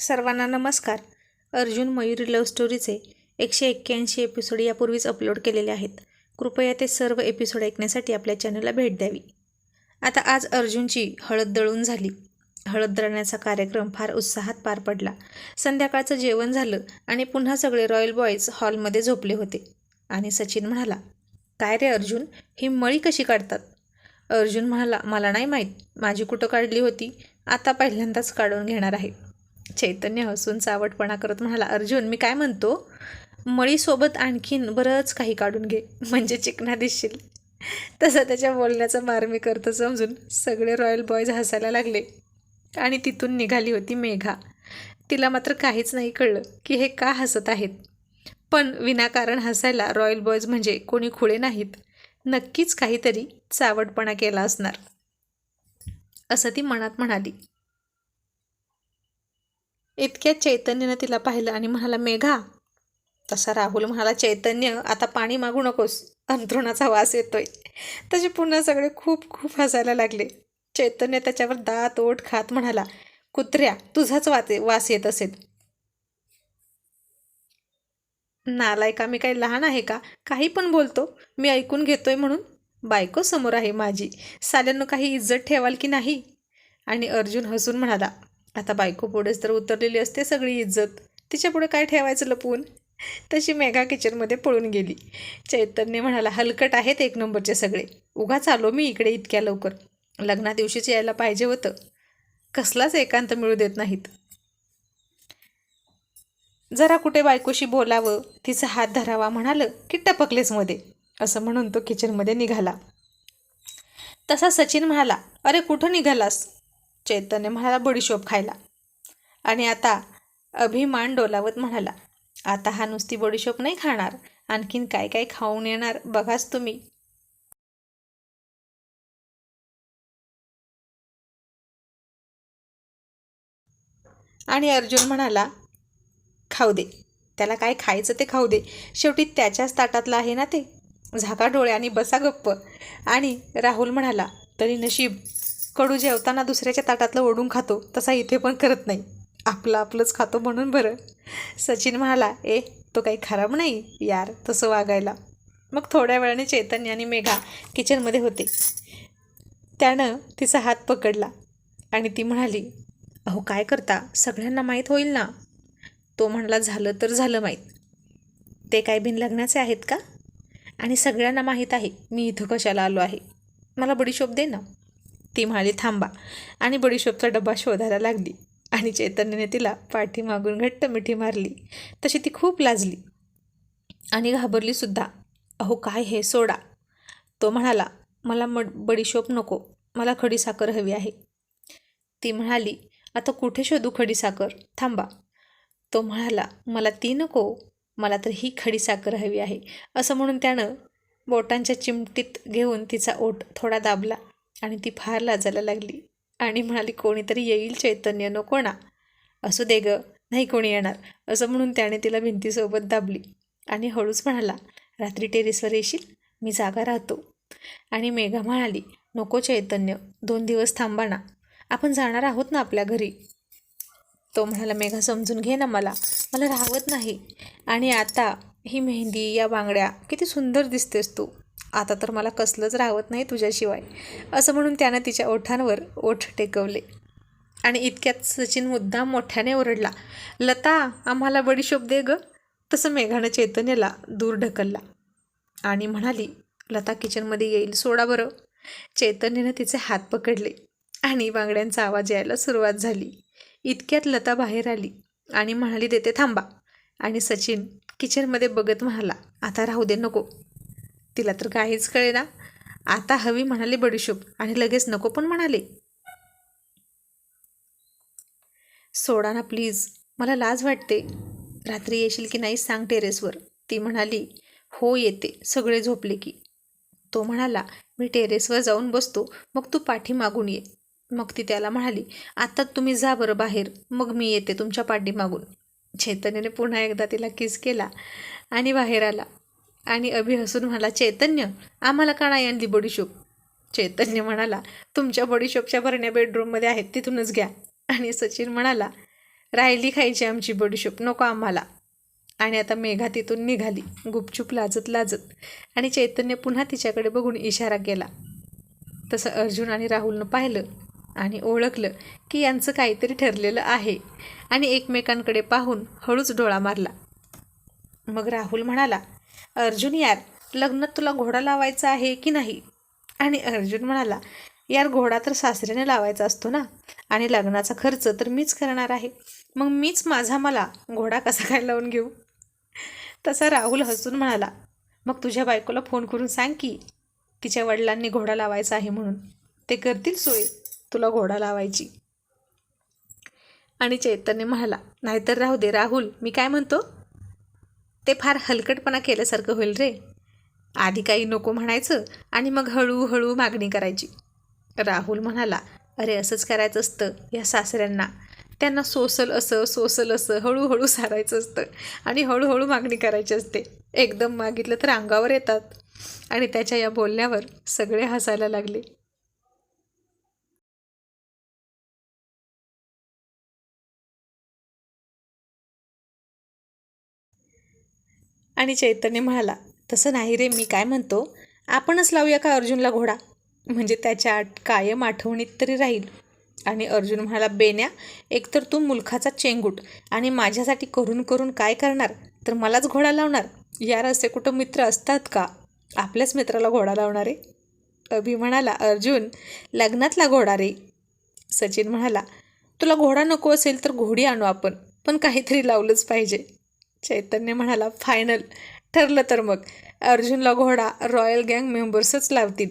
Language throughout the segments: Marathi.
सर्वांना नमस्कार. अर्जुन मयूरी लव्ह स्टोरीचे एकशे एक्क्याऐंशी एपिसोड यापूर्वीच अपलोड केलेले आहेत. कृपया ते सर्व एपिसोड ऐकण्यासाठी आपल्या चॅनलला भेट द्यावी. आता आज अर्जुनची हळद दळून झाली. हळद दळण्याचा कार्यक्रम फार उत्साहात पार पडला. संध्याकाळचं जेवण झालं आणि पुन्हा सगळे रॉयल बॉयज हॉलमध्ये झोपले होते. आणि सचिन म्हणाला काय रे अर्जुन ही मळी कशी काढतात? अर्जुन म्हणाला मला नाही माहीत. माझी कुठं काढली होती? आता पहिल्यांदाच काढून घेणार आहे. चैतन्य हसून चावटपणा करत म्हणाला अर्जुन मी काय म्हणतो? मळीसोबत आणखीन बरंच काही काढून घे म्हणजे चिकना दिसशील. तसं त्याच्या बोलण्याचा मार्मी करतं समजून सगळे रॉयल बॉयज हसायला लागले आणि तिथून निघाली होती मेघा. तिला मात्र काहीच नाही कळलं की हे का हसत आहेत. पण विनाकारण हसायला रॉयल बॉयज म्हणजे कोणी खुळे नाहीत. नक्कीच काहीतरी चावटपणा केला असणार. असं ती मनात म्हणाली. इतक्यात चैतन्यनं तिला पाहिलं आणि म्हणाला मेघा तसा राहुल म्हणाला चैतन्य आता पाणी मागू नकोस अंथरुणाचा वास येतोय. तसे पुन्हा सगळे खूप खूप हसायला लागले. चैतन्य त्याच्यावर दात ओठ खात म्हणाला कुत्र्या तुझाच वाते वास येत असेल. नालायका मी काही लहान आहे का? काही पण बोलतो. मी ऐकून घेतोय म्हणून. बायको समोर आहे माझी. साल्यांनो काही इज्जत ठेवाल की नाही? आणि अर्जुन हसून म्हणाला आता बायको पुढेच तर उतरलेली असते सगळी इज्जत. तिच्यापुढे काय ठेवायचं लपवून तशी मेघा किचनमध्ये पळून गेली. चैतन्य म्हणाला हलकट आहेत एक नंबरचे सगळे. उगाच आलो मी इकडे इतक्या लवकर. लग्ना दिवशीच यायला पाहिजे होतं. कसलाच एकांत मिळू देत नाहीत. जरा कुठे बायकोशी बोलावं तिचा हात धरावा म्हणालं की टपकलेच मध्ये. असं म्हणून तो किचनमध्ये निघाला. तसा सचिन म्हणाला अरे कुठं निघालास? चैतन्य म्हणाला बडीशोप खायला. आणि आता अभिमान डोलावत म्हणाला आता हा नुसती बडीशोप नाही खाणार आणखीन काय काय खाऊन येणार बघाच तुम्ही. आणि अर्जुन म्हणाला खाऊ दे त्याला काय खायचं ते खाऊ दे शेवटी त्याच्याच ताटातलं आहे ना ते? झाका डोळे आणि बसा गप्प. आणि राहुल म्हणाला तरी नशीब कडू जेवताना दुसऱ्याच्या ताटातलं ओढून खातो तसा इथे पण करत नाही. आपलं आपलंच खातो म्हणून बरं. सचिन म्हणाला ए तो काही खराब नाही यार तसं वागायला. मग थोड्या वेळाने चैतन्य आणि मेघा किचनमध्ये होते. त्यानं तिचा हात पकडला आणि ती म्हणाली अहो काय करता? सगळ्यांना माहीत होईल ना. तो म्हणाला झालं तर झालं माहीत. ते काय बिन लग्नाचे आहेत का? आणि सगळ्यांना माहीत आहे मी इथं कशाला आलो आहे? मला बडीशोप दे ना. ती म्हणाली थांबा. आणि बडीशोपचा डबा शोधायला लागली. आणि चैतन्यने तिला पाठीमागून घट्ट मिठी मारली. तशी ती खूप लाजली. आणि घाबरली सुद्धा. अहो काय हे? सोडा. तो म्हणाला मला मड बडीशोप नको. मला खडीसाखर हवी आहे. ती म्हणाली आता कुठे शोधू खडीसाखर? थांबा. तो म्हणाला मला ती नको. मला तर ही खडीसाखर हवी आहे. असं म्हणून त्यानं बोटांच्या चिमटीत घेऊन तिचा ओठ थोडा दाबला. आणि ती फार लाजायला लागली. आणि म्हणाली कोणीतरी येईल चैतन्य नको ना. असू दे ग नाही कोणी येणार. असं म्हणून त्याने तिला भिंतीसोबत दाबली. आणि हळूच म्हणाला रात्री टेरेसवर येशील? मी जागा राहतो. आणि मेघा म्हणाली नको चैतन्य दोन दिवस थांबा ना. आपण जाणार आहोत ना आपल्या घरी. तो म्हणाला मेघा समजून घे ना मला. मला राहवत नाही. आणि आता ही मेहंदी या बांगड्या किती सुंदर दिसतेस तू. आता तर मला कसलंच राहत नाही तुझ्याशिवाय असं म्हणून त्यानं तिच्या ओठांवर ओठ टेकवले. आणि इतक्यात सचिन मुद्दाम मोठ्याने ओरडला लता आम्हाला बडीशोप दे ग. तसं मेघानं चैतन्याला दूर ढकलला आणि म्हणाली लता किचनमध्ये येईल सोडा बरं. चैतन्यानं तिचे हात पकडले आणि बांगड्यांचा आवाज यायला सुरुवात झाली. इतक्यात लता बाहेर आली आणि म्हणाली देते थांबा. आणि सचिन किचनमध्ये बघत म्हणाला आता राहू दे नको. तिला तर काहीच कळेना. आता हवी म्हणाले बडीशोप आणि लगेच नको पण म्हणाले. सोडा ना प्लीज मला लाज वाटते. रात्री येशील की नाही सांग टेरेसवर. ती म्हणाली हो येते सगळे झोपले की. तो म्हणाला मी टेरेसवर जाऊन बसतो मग तू पाठी मागून ये. मग ती त्याला म्हणाली आता तुम्ही जा बरं बाहेर मग मी येते तुमच्या पाठीमागून. चैतन्याने पुन्हा एकदा तिला किस केला आणि बाहेर आला. आणि अभि हसून म्हणाला चैतन्य आम्हाला का नाही आणली बडीशोप चैतन्य म्हणाला तुमच्या बडीशोपच्या भरण्या बेडरूममध्ये आहेत तिथूनच घ्या. आणि सचिन म्हणाला राहिली खायची आमची बडीशोप नको आम्हाला. आणि आता मेघा तिथून निघाली गुपचूप लाजत लाजत. आणि चैतन्य पुन्हा तिच्याकडे बघून इशारा केला. तसं अर्जुन आणि राहुलनं पाहिलं आणि ओळखलं की यांचं काहीतरी ठरलेलं आहे. आणि एकमेकांकडे पाहून हळूच डोळा मारला. मग राहुल म्हणाला अर्जुन यार लग्नात तुला घोडा लावायचा आहे की नाही? आणि अर्जुन म्हणाला यार घोडा तर सासऱ्याने लावायचा असतो ना आणि लग्नाचा खर्च तर मीच करणार आहे. मग मीच माझा मला घोडा कसा काय लावून घेऊ? तसा राहुल हसून म्हणाला मग तुझ्या बायकोला फोन करून सांग की तिच्या वडिलांनी घोडा लावायचा आहे म्हणून. ते करतील सोय तुला घोडा लावायची. आणि चैतन्य म्हणाला नाहीतर राहू दे राहुल मी काय म्हणतो? ते फार हलकटपणा केल्यासारखं होईल रे. आधी काही नको म्हणायचं आणि मग हळूहळू मागणी करायची. राहुल म्हणाला अरे असंच करायचं असतं या सासऱ्यांना. त्यांना सोसल असं सोसल असं हळूहळू सारायचं असतं आणि हळूहळू मागणी करायची असते. एकदम मागितलं तर अंगावर येतात. आणि त्याच्या या बोलण्यावर सगळे हसायला लागले. आणि चैतन्य म्हणाला तसं नाही रे मी काय म्हणतो? आपणच लावूया का अर्जुनला घोडा? म्हणजे त्याच्या आठ कायम आठवणीत तरी राहील. आणि अर्जुन म्हणाला बेन्या एकतर तू मुलखाचा चेंगूट आणि माझ्यासाठी करून करून काय करणार? तर मलाच घोडा लावणार? यार असे कुठं मित्र असतात का? आपल्याच मित्राला घोडा लावणारे? अभि म्हणाला अर्जुन लग्नातला घोडा रे. सचिन म्हणाला तुला घोडा नको असेल तर घोडी आणू आपण पण काहीतरी लावलंच पाहिजे. चैतन्य म्हणाला फायनल. ठरलं तर मग. अर्जुनला घोडा रॉयल गँग मेंबर्सच लावतील.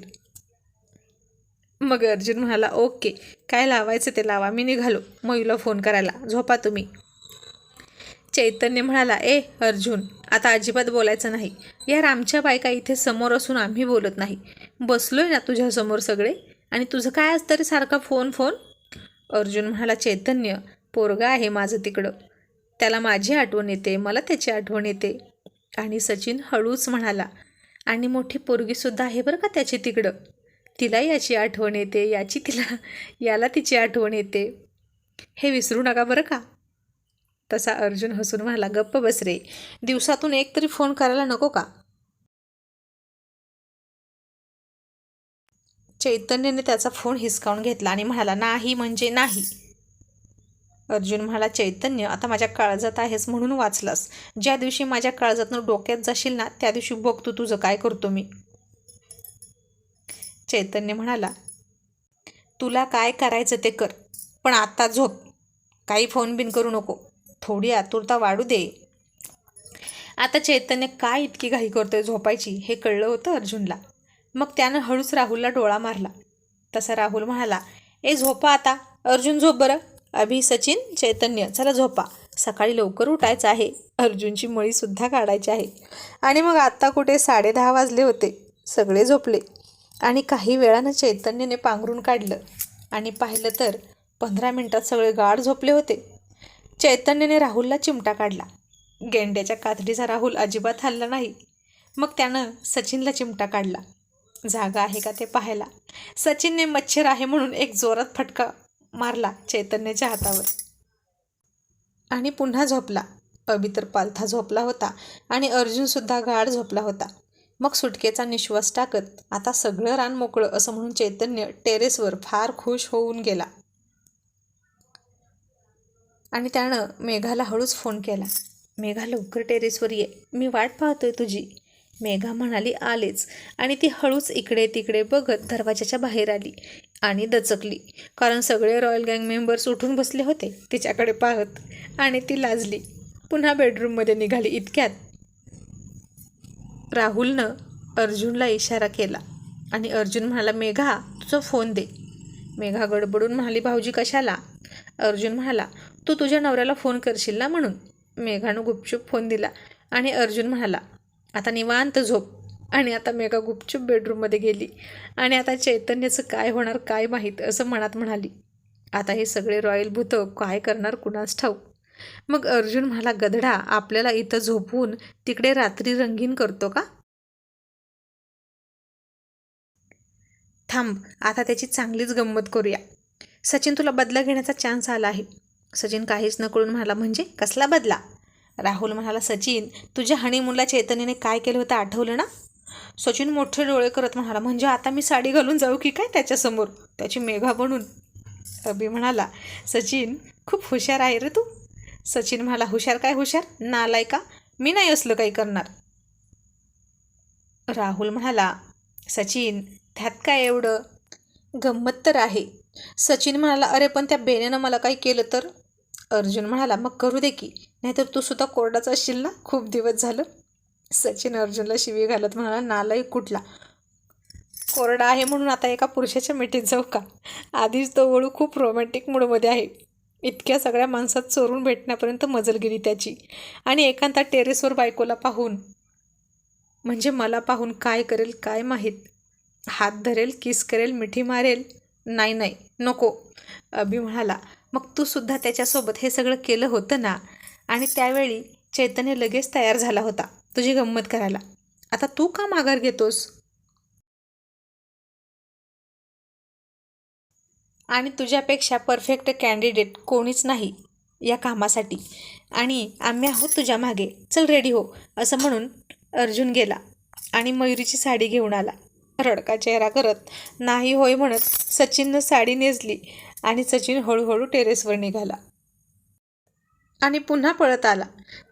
मग अर्जुन म्हणाला ओके काय लावायचं ते लावा मी निघालो. मयूला फोन करायला झोपा तुम्ही. चैतन्य म्हणाला ए अर्जुन आता अजिबात बोलायचं नाही. यार आमच्या बायका इथे समोर असून आम्ही बोलत नाही. बसलोय ना तुझ्यासमोर सगळे? आणि तुझं काय असतं रे सारखा फोन फोन? अर्जुन म्हणाला चैतन्य पोरगा आहे माझं तिकडं. त्याला माझी आठवण येते मला त्याची आठवण येते. आणि सचिन हळूच म्हणाला आणि मोठी पोरगीसुद्धा आहे बरं का त्याची तिकडं? तिला याची आठवण येते याची तिला याला तिची आठवण येते. हे विसरू नका बरं का? तसा अर्जुन हसून म्हणाला गप्प बस रे दिवसातून एक तरी फोन करायला नको का? चैतन्यने त्याचा फोन हिसकावून घेतला आणि म्हणाला नाही म्हणजे नाही. अर्जुन म्हणाला चैतन्य आता माझ्या काळजात आहेस म्हणून वाचलास. ज्या दिवशी माझ्या काळजातनं डोक्यात जाशील ना त्या दिवशी बघतो तुझं काय करतो मी. चैतन्य म्हणाला तुला काय करायचं ते कर पण आता झोप. काही फोन बिन करू नको. थोडी आतुरता वाढू दे. आता चैतन्य काय इतकी घाई करतोय झोपायची हे कळलं होतं अर्जुनला. मग त्यानं हळूच राहुलला डोळा मारला. तसा राहुल म्हणाला ए झोपा आता. अर्जुन झोप बरं. अभि सचिन चैतन्य चला झोपा. सकाळी लवकर उठायचं आहे. अर्जुनची मळीसुद्धा काढायची आहे. आणि मग आत्ता कुठे साडे दहा वाजले होते. सगळे झोपले. आणि काही वेळानं चैतन्यने पांघरून काढलं. आणि पाहिलं तर पंधरा मिनटात सगळे गाढ झोपले होते. चैतन्यने राहुलला चिमटा काढला. गेंड्याच्या कातडीचा राहुल अजिबात हल्ला नाही. मग त्यानं सचिनला चिमटा काढला. जागा आहे का ते पाहायला. सचिनने मच्छर आहे म्हणून एक जोरात फटका मारला चैतन्याच्या हातावर. आणि पुन्हा झोपला. अभि तर पालथा झोपला होता आणि अर्जुनसुद्धा गाढ झोपला होता. मग सुटकेचा निश्वास टाकत आता सगळं रान मोकळं असं म्हणून चैतन्य टेरेसवर फार खुश होऊन गेला. आणि त्यानं मेघाला हळूच फोन केला. मेघा लवकर टेरेसवर ये. मी वाट पाहतोय तुझी. मेघा म्हणाली आलेच. आणि ती हळूच इकडे तिकडे बघत दरवाजाच्या बाहेर आली. आणि दचकली. कारण सगळे रॉयल गँग मेंबर्स उठून बसले होते तिच्याकडे पाहत आणि ती लाजली. पुन्हा बेडरूममध्ये निघाली इतक्यात. राहुलनं अर्जुनला इशारा केला आणि अर्जुन म्हणाला मेघा तुझा फोन दे. मेघा गडबडून म्हणाली भाऊजी कशाला? अर्जुन म्हणाला तू तुझ्या नवऱ्याला फोन करशील ना म्हणून. मेघानं गुपचूप फोन दिला आणि अर्जुन म्हणाला आता निवांत झोप. आणि आता मेघा गुपचूप बेडरूममध्ये गेली. आणि आता चैतन्याचं काय होणार काय माहीत असं मनात म्हणाली. आता हे सगळे रॉयल भूतं काय करणार कुणास ठाऊक? मग अर्जुन म्हणाला गधडा आपल्याला इथं झोपवून तिकडे रात्री रंगीन करतो का? थांब आता त्याची चांगलीच गंमत करूया. सचिन तुला बदला घेण्याचा चान्स आला आहे. सचिन काहीच न कळून म्हणाला म्हणजे? कसला बदला? राहुल म्हणाला सचिन तुझ्या हनीमूनला चैतन्याने काय केलं होतं आठवलं ना? सचिन मोठे डोळे करत म्हणाला म्हणजे आता मी साडी घालून जाऊ की काय त्याच्यासमोर? त्याची मेघा बनून अभि म्हणाला सचिन खूप हुशार आहे रे तू. सचिन म्हणाला हुशार काय हुशार? नालाय का? मी नाही असलं काही करणार. राहुल म्हणाला सचिन त्यात काय एवढं? गंमत तर आहे. सचिन म्हणाला अरे पण त्या बेनेनं मला काही केलं तर? अर्जुन म्हणाला मग करू दे की नाहीतर तू सुद्धा कोरडाच असशील ना? खूप दिवस झालं. सचिन अर्जुनला शिवी घालत म्हणाला नालाय कुठला? कोरडा आहे म्हणून आता एका पुरुषाच्या मिठीत जाऊ का? आधीच तो वळू खूप रोमॅन्टिक मूडमध्ये आहे. इतक्या सगळ्या माणसात चोरून भेटण्यापर्यंत मजल गेली त्याची. आणि एकांता टेरेसवर बायकोला पाहून. म्हणजे मला पाहून काय करेल काय माहीत? हात धरेल किस करेल मिठी मारेल? नाही नाही नको अभि म्हणाला. मग तू सुद्धा त्याच्यासोबत हे सगळं केलं होतं ना? आणि त्यावेळी चैतन्य लगेच तयार झाला होता. तुझी गंमत करायला. आता तू का माघार घेतोस? आणि तुझ्यापेक्षा परफेक्ट कॅन्डिडेट कोणीच नाही या कामासाठी. आणि आम्ही आहोत तुझ्या मागे. चल रेडी हो असं म्हणून अर्जुन गेला आणि मयुरीची साडी घेऊन आला. रडका चेहरा करत नाही होय म्हणत सचिननं साडी नेसली आणि सचिन हळूहळू टेरेसवर निघाला. आणि पुन्हा पळत आला.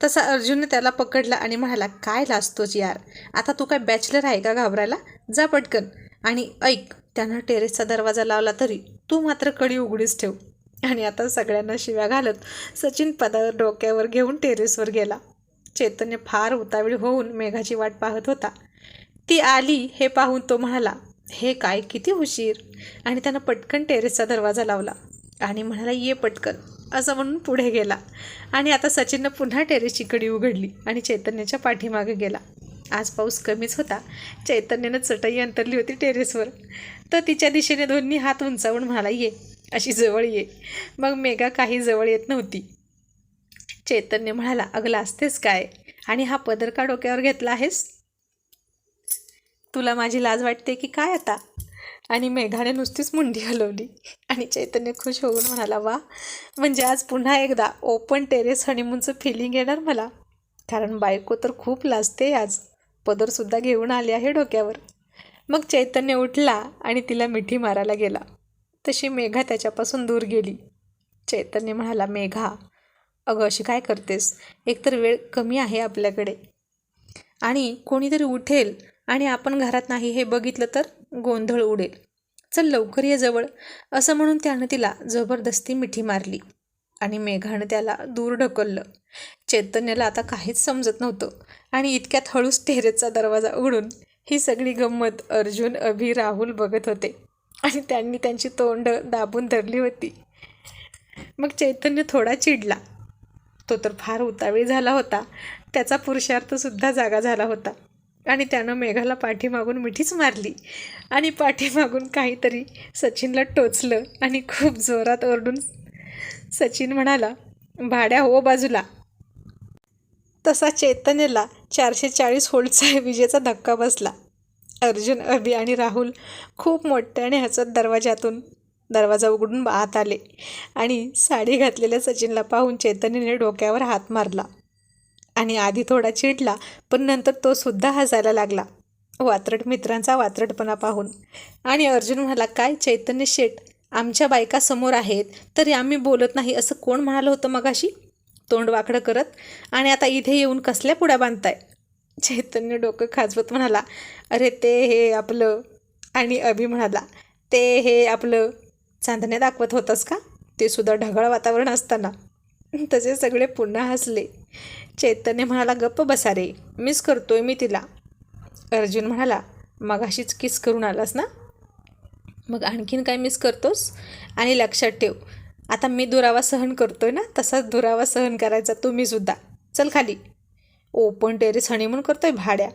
तसा अर्जुनने त्याला पकडला आणि म्हणाला काय लाजतोच यार? आता तू काय बॅचलर आहे का घाबरायला? जा पटकन. आणि ऐक त्यानं टेरेसचा दरवाजा लावला तरी तू मात्र कडी उघडीच ठेव. आणि आता सगळ्यांना शिव्या घालत सचिन पदावर डोक्यावर घेऊन टेरेसवर गेला. चैतन्य फार उतावीळ होऊन मेघाची वाट पाहत होता. ती आली हे पाहून तो म्हणाला हे काय किती उशीर. आणि त्यानं पटकन टेरेसचा दरवाजा लावला आणि म्हणाला ये पटकन. असं म्हणून पुढे गेला. आणि आता सचिननं पुन्हा टेरेसची कडी उघडली आणि चैतन्याच्या पाठीमागे गेला. आज पाऊस कमीच होता. चैतन्यानं चटई अंतरली होती टेरेसवर. तर तिच्या दिशेने दोन्ही हात उंचावून म्हणाला ये अशी जवळ ये. मग मेघा काही जवळ येत नव्हती. चैतन्य म्हणाला अगला असतेस काय? आणि हा पदर का डोक्यावर घेतला आहेस? तुला माझी लाज वाटते की काय आता? आणि मेघाने नुसतीच मुंडी हलवली आणि चैतन्य खुश होऊन म्हणाला वा म्हणजे आज पुन्हा एकदा ओपन टेरेस हनीमूनचं फिलिंग येणार मला. कारण बायको तर खूप लाजते आज. पदरसुद्धा घेऊन आले आहे डोक्यावर. मग चैतन्य उठला आणि तिला मिठी मारायला गेला. तशी मेघा त्याच्यापासून दूर गेली. चैतन्य म्हणाला मेघा अगं अशी काय करतेस? एकतर वेळ कमी आहे आपल्याकडे. आणि कोणीतरी उठेल आणि आपण घरात नाही हे बघितलं तर गोंधळ उडेल. चल लवकर ये जवळ. असं म्हणून त्यानं तिला जबरदस्ती मिठी मारली आणि मेघानं त्याला दूर ढकललं. चैतन्याला आता काहीच समजत नव्हतं आणि इतक्यात हळूच टेरेसचा दरवाजा उघडून ही सगळी गंमत अर्जुन अभि राहुल बघत होते आणि त्यांनी त्यांची तोंड दाबून धरली होती. मग चैतन्य थोडा चिडला. तो तर फार उतावीळ झाला होता. त्याचा पुरुषार्थसुद्धा जागा झाला होता. आणि त्यानं मेघाला पाठीमागून मिठीच मारली. आणि पाठीमागून काहीतरी सचिनला टोचलं आणि खूप जोरात ओरडून सचिन म्हणाला भाड्या हो बाजूला. तसा चैतन्यला चारशे चाळीस होल्डचा विजेचा धक्का बसला. अर्जुन अभि आणि राहुल खूप मोठ्याने हसत दरवाजातून दरवाजा उघडून आत आले आणि साडी घातलेल्या सचिनला पाहून चैतन्यने डोक्यावर हात मारला. आणि आधी थोडा चिडला पण नंतर तो सुद्धा हसायला लागला. वात्रट मित्रांचा वात्रटपणा पाहून. आणि अर्जुन म्हणाला काय चैतन्य शेठ आमच्या बायका समोर आहेत तरी आम्ही बोलत नाही असं कोण म्हणालं होतं मगाशी तोंड वाकडं करत आणि आता इथे येऊन कसल्या पुड्या बांधताय चैतन्य डोकं खाजवत म्हणाला अरे ते हे आपलं आणि अभि म्हणाला ते हे आपलं चांदण्या दाखवत होतंस का? ते सुद्धा ढगाळ वातावरण असताना. तसे सगळे पुन्हा हसले. चैतन्य म्हणाला गप्प बसा रे मिस करतोय मी तिला. अर्जुन म्हणाला मगाशीच किस करून आलास ना? मग आणखीन काय मिस करतोस? आणि लक्षात ठेव आता मी दुरावा सहन करतोय ना तसाच दुरावा सहन करायचा तुम्ही सुद्धा. चल खाली. ओपन टेरेस हनीमून करतोय भाड्या.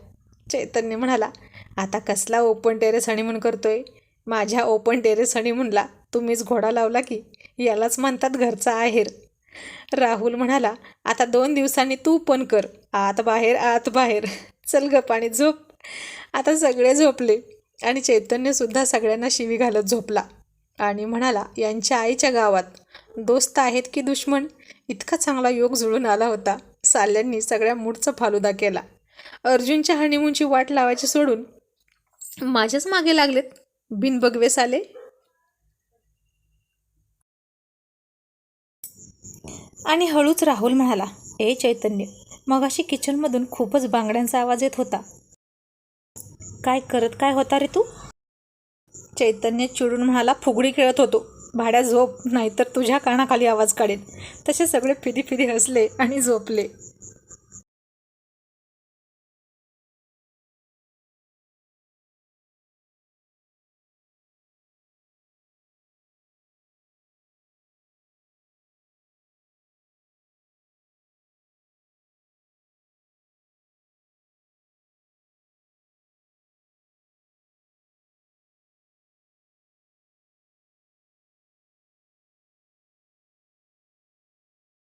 चैतन्य म्हणाला आता कसला ओपन टेरेस हनीमून करतोय? माझ्या ओपन टेरेस हनीमूनला तुम्हीच घोडा लावला की यालाच म्हणतात घरचा आहेर. राहुल म्हणाला आता दोन दिवसांनी तू पण कर. आत बाहेर आत बाहेर. चल ग पाणी झोप. आता सगळे झोपले आणि चैतन्यसुद्धा सगळ्यांना शिवी घालत झोपला आणि म्हणाला यांच्या आईच्या गावात दोस्त आहेत की दुश्मन? इतका चांगला योग जुळून आला होता. साल्यांनी सगळ्या मूडचा फालुदा केला. अर्जुनच्या हनीमूनची वाट लावायची सोडून माझ्याच मागे लागलेत. बिनबगवे साले आणि हळूच राहुल म्हणाला ए चैतन्य मगाशी किचनमधून खूपच बांगड्यांचा आवाज येत होता. काय करत काय होता रे तू? चैतन्य चिडून म्हणाला फुगडी खेळत होतो. भाड्या झोप नाहीतर तुझ्या कानाखाली आवाज काढेल तसे सगळे फिदी फिदी हसले आणि झोपले.